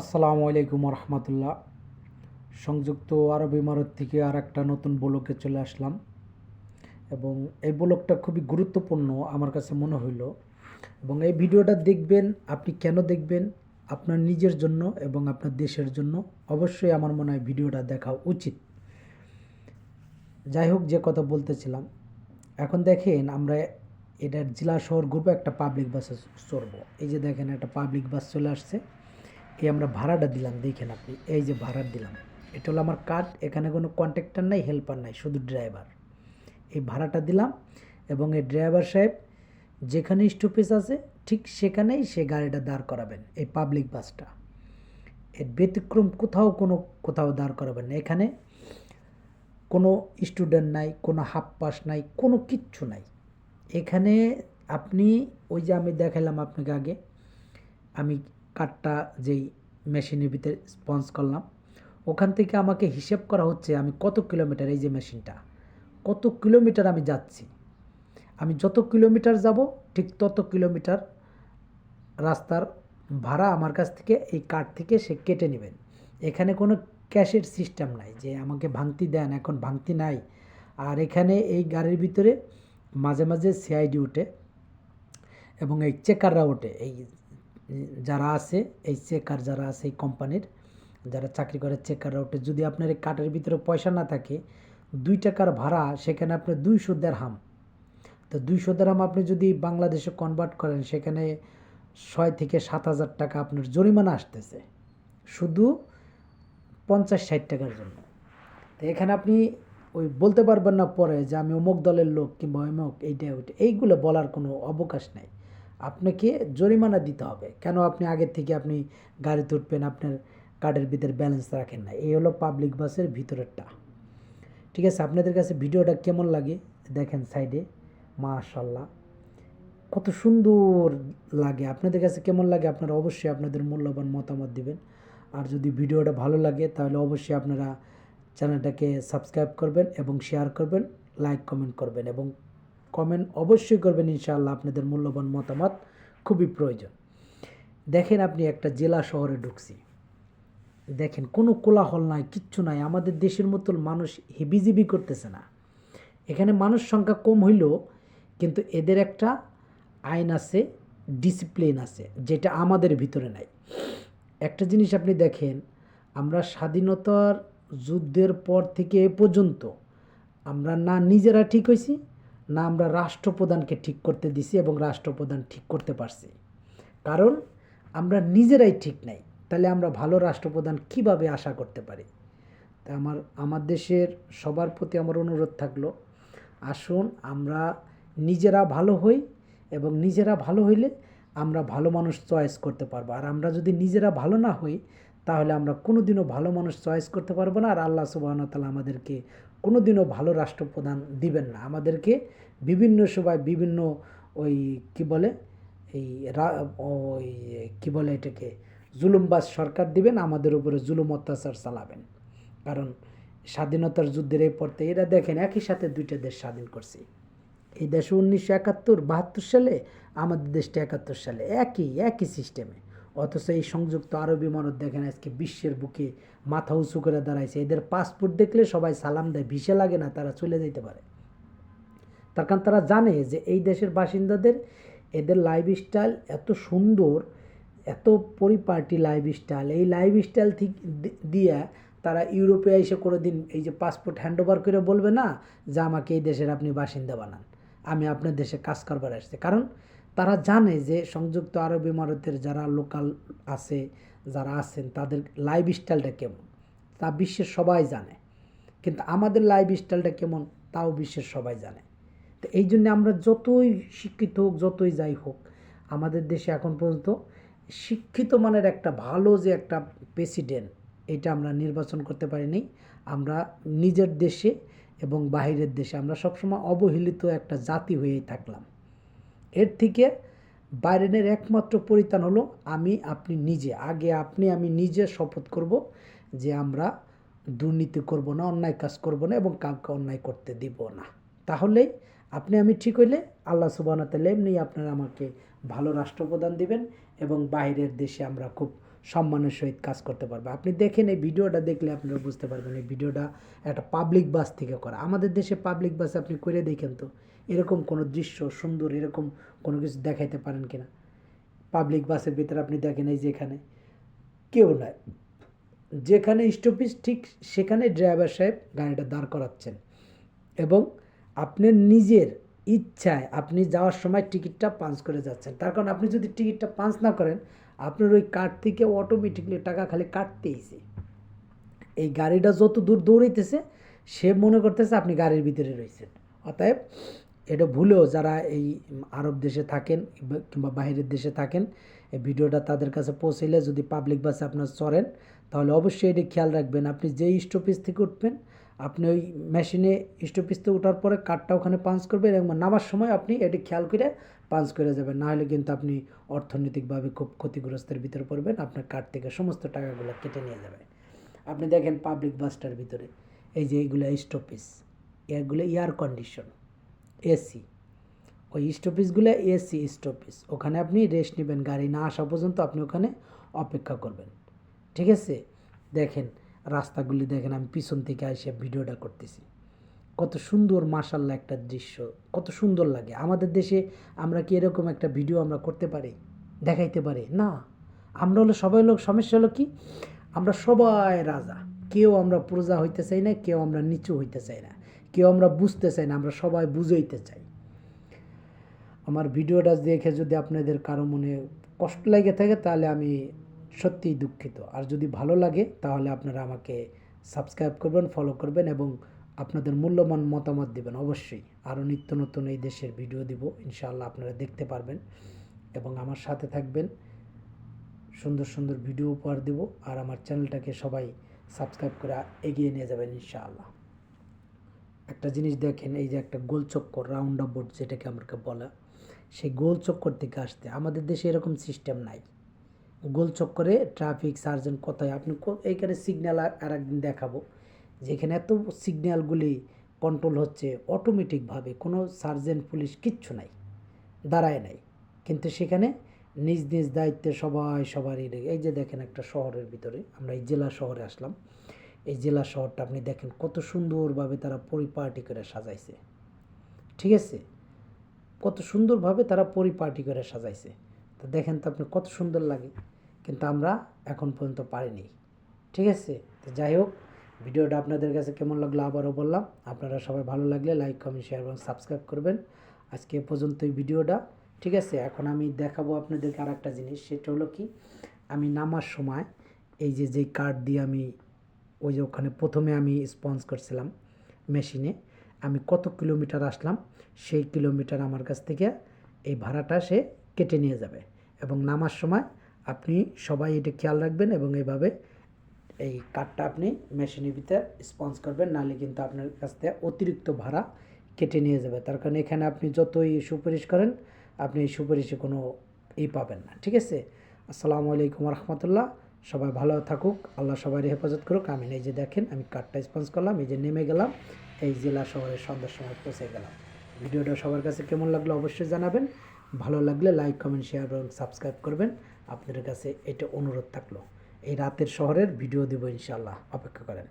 আসসালামু আলাইকুম রহমতুল্লাহ সংযুক্ত আরব ইমারত থেকে আর একটা নতুন ব্লকে চলে আসলাম। এবং এই ব্লকটা খুবই গুরুত্বপূর্ণ আমার কাছে মনে হইল। এবং এই ভিডিওটা দেখবেন, আপনি কেন দেখবেন, আপনার নিজের জন্য এবং আপনার দেশের জন্য অবশ্যই আমার মনে হয় ভিডিওটা দেখা উচিত। যাই হোক, যে কথা বলতেছিলাম, এখন দেখেন আমরা এটার জেলা শহর গ্রুপে একটা পাবলিক বাসে চড়বো। এই যে দেখেন, একটা পাবলিক বাস চলে আসছে। এই আমরা ভাড়াটা দিলাম, দেখেন আপনি, এই যে ভাড়া দিলাম, এটা হলো আমার কার্ড এখানে কোনো কন্ট্রাক্টর নাই হেল্পার নাই, শুধু ড্রাইভার এই ভাড়াটা দিলাম এবং এই ড্রাইভার সাহেব যেখানে স্টপেজ আছে, ঠিক সেখানেই সে গাড়িটা দাঁড় করাবেন, এই পাবলিক বাসটা এর ব্যতিক্রম কোথাও কোনো, কোথাও দাঁড় করাবেন না, এখানে কোনো স্টুডেন্ট নাই, কোনো হাফ পাস নাই, কোনো কিচ্ছু নাই। এখানে আপনি, ওই যে আমি দেখালাম আপনাকে আগে, আমি কার্ডটা যেই মেশিনের ভিতরে স্পন্স করলাম, ওখান থেকে আমাকে হিসেব করা হচ্ছে আমি কত কিলোমিটার এই যে মেশিনটা, কত কিলোমিটার আমি যাচ্ছি। আমি যত কিলোমিটার যাব, ঠিক তত কিলোমিটার রাস্তার ভাড়া আমার কাছ থেকে এই কার্ড থেকে সে কেটে নেবেন। এখানে কোনো ক্যাশের সিস্টেম নাই যে আমাকে ভাঙতি দেন, এখন ভাঙতি নাই। আর এখানে এই গাড়ির ভিতরে মাঝে মাঝে সিআইডি ওঠে এবং এই চেকাররা ওঠে, এই যারা আছে, এই চেকার যারা আছে, এই কোম্পানির যারা চাকরি করে চেকার ওঠে, যদি আপনার এই কার্ডের ভিতরে পয়সা না থাকে, দুই টাকার ভাড়া, সেখানে আপনি দুইশো দেড়হাম। তো দুইশো দেড়হাম আপনি যদি বাংলাদেশে কনভার্ট করেন, সেখানে ছয় থেকে সাত হাজার টাকা আপনার জরিমানা আসতেছে। শুধু পঞ্চাশ ষাট টাকার জন্য। তো এখানে আপনি ওই বলতে পারবেন না পরে যে আমি অমুক দলের লোক কিংবা অমুক, এইটা, ওইটা, এইগুলো বলার কোনো অবকাশ নাই। আপনাকে জরিমানা দিতে হবে। কেন আপনি আগের থেকে আপনি গাড়িতে উঠবেন আপনার কার্ডের ভিতরে ব্যালেন্স রাখেন না? এই হলো পাবলিক বাসের ভিতরেরটা। ঠিক আছে, আপনাদের কাছে ভিডিওটা কেমন লাগে দেখেন সাইডে মাশাল্লাহ কত সুন্দর লাগে। আপনাদের কাছে কেমন লাগে আপনারা অবশ্যই আপনাদের মূল্যবান মতামত দিবেন। আর যদি ভিডিওটা ভালো লাগে, তাহলে অবশ্যই আপনারা চ্যানেলটাকে সাবস্ক্রাইব করবেন এবং শেয়ার করবেন লাইক কমেন্ট করবেন এবং কমেন্ট অবশ্যই করবেন, ইনশাআল্লাহ আপনাদের মূল্যবান মতামত খুবই প্রয়োজন। দেখেন আপনি একটা জেলা শহরে ঢুকছি। দেখেন কোনো কোলাহল নাই, কিচ্ছু নাই। আমাদের দেশের মতন মানুষ হেবিজিবি করতেছে না। এখানে মানুষ সংখ্যা কম হইলেও কিন্তু এদের একটা আইন আছে, ডিসিপ্লিন আছে, যেটা আমাদের ভিতরে নাই। একটা জিনিস আপনি দেখেন, আমরা স্বাধীনতার যুদ্ধের পর থেকে এ পর্যন্ত আমরা না নিজেরা ঠিক হয়েছি না আমরা রাষ্ট্রপ্রধানকে ঠিক করতে দিছি এবং রাষ্ট্রপ্রধান ঠিক করতে পারছি। কারণ আমরা নিজেরাই ঠিক নাই। তাহলে আমরা ভালো রাষ্ট্রপ্রধান কীভাবে আশা করতে পারি? তা আমার আমার দেশের সবার প্রতি আমার অনুরোধ থাকল, আসুন আমরা নিজেরা ভালো হই এবং নিজেরা ভালো হইলে আমরা ভালো মানুষ চয়েস করতে পারব। আর আমরা যদি নিজেরা ভালো না হই, তাহলে আমরা কোনোদিনও ভালো মানুষ চয়েস করতে পারব না। আর আল্লাহ সুবাহতালা আমাদেরকে কোনোদিনও ভালো রাষ্ট্রপ্রধান দিবেন না। আমাদেরকে বিভিন্ন সময় বিভিন্ন ওই কি বলে? এই ওই কি বলে এটাকে? জুলুমবাজ সরকার দিবেন, আমাদের উপরে জুলুম অত্যাচার চালাবেন। কারণ স্বাধীনতার যুদ্ধের এই পড়তে এরা দেখেন একই সাথে দুইটা দেশ স্বাধীন করছি। এই দেশে উনিশশো একাত্তর, বাহাত্তর সালে, আমাদের দেশটা একাত্তর সালে। একই একই সিস্টেমে অথচ এই সংযুক্ত আরব ইমারত দেখেন আজকে বিশ্বের বুকে মাথা উঁচু করে দাঁড়াইছে। এদের পাসপোর্ট দেখলে সবাই সালাম দেয়, ভিসা লাগে না, তারা চলে যেতে পারে। তার কারণ তারা জানে যে এই দেশের বাসিন্দাদের এদের লাইফস্টাইল এত সুন্দর, এত পরিপাটি লাইফস্টাইল এই লাইফস্টাইল ঠিক দিয়ে তারা ইউরোপে এসে কোনো দিন এই যে পাসপোর্ট হ্যান্ড ওভার করে বলবে না যে আমাকে এই দেশের আপনি বাসিন্দা বানান, আমি আপনার দেশে কাজ করবার আসছি। কারণ তারা জানে যে সংযুক্ত আরব ইমারতের যারা লোকাল আছে, যারা আছেন, তাদের লাইফ স্টাইলটা কেমন? তা বিশ্বের সবাই জানে। কিন্তু আমাদের লাইফ স্টাইলটা কেমন? তাও বিশ্বের সবাই জানে। তো এই জন্য আমরা যতই শিক্ষিত হোক, যতই যাই হোক, আমাদের দেশে এখন পর্যন্ত শিক্ষিত মানের একটা ভালো যে একটা প্রেসিডেন্ট এটা আমরা নির্বাচন করতে পারিনি। আমরা নিজের দেশে এবং বাহিরের দেশে আমরা সবসময় অবহেলিত একটা জাতি হয়েই থাকলাম। এর থেকে বাইরেনের একমাত্র পরিত্রাণ হলো আমি, আপনি নিজে। আগে আপনি, আমি নিজে শপথ করব যে আমরা দুর্নীতি করব না, অন্যায় কাজ করব না এবং কাউকে অন্যায় করতে দিব না। তাহলেই আপনি, আমি ঠিক হইলে আল্লাহ সুবাহ তাহলে এমনি আপনারা আমাকে ভালো রাষ্ট্রপ্রধান দিবেন এবং বাইরের দেশে আমরা খুব সম্মানের সহিত কাজ করতে পারব। আপনি দেখেন এই ভিডিওটা দেখলে আপনারা বুঝতে পারবেন, এই ভিডিওটা একটা পাবলিক বাস থেকে করা। আমাদের দেশে পাবলিক বাস আপনি করে দেখেন তো। এরকম কোনো দৃশ্য সুন্দর, এরকম কোনো কিছু দেখাইতে পারেন কিনা? পাবলিক বাসের ভিতরে আপনি দেখেন এই যেখানে। কেউ নাই। যেখানে স্টপেজ ঠিক সেখানে ড্রাইভার সাহেব গাড়িটা দাঁড় করাচ্ছেন। এবং আপনার নিজের ইচ্ছায় আপনি যাওয়ার সময় টিকিটটা পাঞ্চ করে যাচ্ছেন। তার কারণ আপনি যদি টিকিটটা পাঞ্চ না করেন, আপনার ওই কার্ড থেকে অটোমেটিকলি টাকা খালি কাটতেইছে এই গাড়িটা যত দূর দৌড়াইতেছে, সে মনে করতেছে আপনি গাড়ির ভিতরে রয়েছেন। অতএব এটা ভুলেও যারা এই আরব দেশে থাকেন কিংবা বাইরের দেশে থাকেন, এই ভিডিওটা তাদের কাছে পৌঁছাইলে যদি পাবলিক বাসে আপনার চড়েন, তাহলে অবশ্যই এটি খেয়াল রাখবেন। আপনি যেই স্টপেজ থেকে উঠবেন, আপনি ওই মেশিনে স্টপেজ থেকে ওঠার পরে কার্ডটা ওখানে পাঞ্চ করবেন এবং নামার সময় আপনি এটি খেয়াল করে পাঞ্চ করে যাবেন। নাহলে কিন্তু আপনি অর্থনৈতিকভাবে খুব ক্ষতিগ্রস্তের ভিতরে পড়বেন, আপনার কার্ড থেকে সমস্ত টাকাগুলো কেটে নিয়ে যাবে। আপনি দেখেন পাবলিক বাসটার ভিতরে, এই যে এইগুলো স্টপেজ এগুলো এয়ার কন্ডিশন এসি। ওই স্টপেজগুলো এসি স্টপেজ। ওখানে আপনি রেস্ট নেবেন, গাড়ি না আসা পর্যন্ত আপনি ওখানে অপেক্ষা করবেন। ঠিক আছে? দেখেন, রাস্তাগুলি দেখেন, আমি পিছন থেকে এসে ভিডিওটা করতেছি। কত সুন্দর মাসাল্লাহ একটা দৃশ্য। কত সুন্দর লাগে। আমাদের দেশে আমরা কি এরকম একটা ভিডিও আমরা করতে পারি? দেখাইতে পারি? না। আমরা হলো সবাই লোক সমস্যা হলো কি? আমরা সবাই রাজা। কেউ আমরা প্রজা হইতে চাই না, কেউ আমরা নিচু হইতে চাই না। কেউ আমরা বুঝতে চাই না, আমরা সবাই বুঝাইতে চাই। আমার ভিডিওটা দেখে যদি আপনাদের কারও মনে কষ্ট লেগে থাকে, তাহলে আমি সত্যিই দুঃখিত। আর যদি ভালো লাগে, তাহলে আপনারা আমাকে সাবস্ক্রাইব করবেন ফলো করবেন এবং আপনাদের মূল্যবান মতামত দিবেন অবশ্যই। আরও নিত্য নতুন এই দেশের ভিডিও দিব, ইনশাআল্লাহ আপনারা দেখতে পারবেন। এবং আমার সাথে থাকবেন, সুন্দর সুন্দর ভিডিও উপহার দেব, আর আমার চ্যানেলটাকে সবাই সাবস্ক্রাইব করে এগিয়ে নিয়ে যাবেন, ইনশাআল্লাহ। একটা জিনিস দেখেন, এই যে একটা গোল চক্কর রাউন্ড অফ বোর্ড যেটাকে আমাকে বলা, সেই গোল চক্কর থেকে আসতে আমাদের দেশে এরকম সিস্টেম নাই। গোল চক্করে ট্রাফিক সার্জেন্ট কোথায়? আপনি এইখানে সিগন্যাল আর একদিন দেখাবো। যেখানে এত সিগন্যালগুলি কন্ট্রোল হচ্ছে অটোমেটিকভাবে কোনো সার্জেন্ট পুলিশ কিচ্ছু নাই, দাঁড়ায় নাই। কিন্তু সেখানে নিজ নিজ দায়িত্বে সবাই সবারই এই যে দেখেন একটা শহরের ভিতরে, আমরা এই জেলা শহরে আসলাম। এই জেলা শহরটা আপনি দেখেন কত সুন্দরভাবে তারা পরিপাটি করে সাজাইছে। ঠিক আছে? কত সুন্দরভাবে তারা পরিপাটি করে সাজাইছে। তো দেখেন তো আপনি কত সুন্দর লাগে। কিন্তু আমরা এখন পর্যন্ত পারিনি। ঠিক আছে? তো যাই হোক, ভিডিওটা আপনাদের কাছে কেমন লাগল আবারও বললাম। আপনারা সবাই ভালো লাগলে লাইক, কমেন্ট শেয়ার এবং সাবস্ক্রাইব করবেন। আজকে পর্যন্ত এই ভিডিওটা। ঠিক আছে? এখন আমি দেখাবো আপনাদেরকে আর একটা জিনিস। সেটা হলো কি? আমি নামার সময় এই যে যেই কার্ড দিয়ে আমি ওই যে ওখানে প্রথমে আমি স্পন্স করছিলাম মেশিনে আমি কত কিলোমিটার আসলাম, সেই কিলোমিটার আমার কাছ থেকে এই ভাড়াটা সে কেটে নিয়ে যাবে। এবং নামার সময় আপনি সবাই এটা খেয়াল রাখবেন এবং এইভাবে এই কার্ডটা আপনি মেশিনের ভিতরে স্পন্স করবেন, নাহলে কিন্তু আপনার কাছ থেকে অতিরিক্ত ভাড়া কেটে নিয়ে যাবে। তার কারণ এখানে আপনি যতই সুপারিশ করেন, আপনি সুপারিশে কোনো ই পাবেন না। ঠিক আছে? আসসালামু আলাইকুম রহমতুল্লাহ। সবাই ভালো থাকুক, আল্লাহ সবাই হেফাজত করুক আমি এই যে দেখেন, আমি কার্ডটা স্পন্স করলাম, এই যে নেমে গেলাম, এই জেলা শহরের সন্ধ্যার সময় পৌঁছে গেলাম। ভিডিওটা সবার কাছে কেমন লাগল অবশ্যই জানাবেন। ভালো লাগলে লাইক কমেন্ট শেয়ার এবং সাবস্ক্রাইব করবেন। আপনাদের কাছে এটা অনুরোধ থাকল। এই রাতের শহরের ভিডিও দেবো ইনশাল্লাহ অপেক্ষা করেন।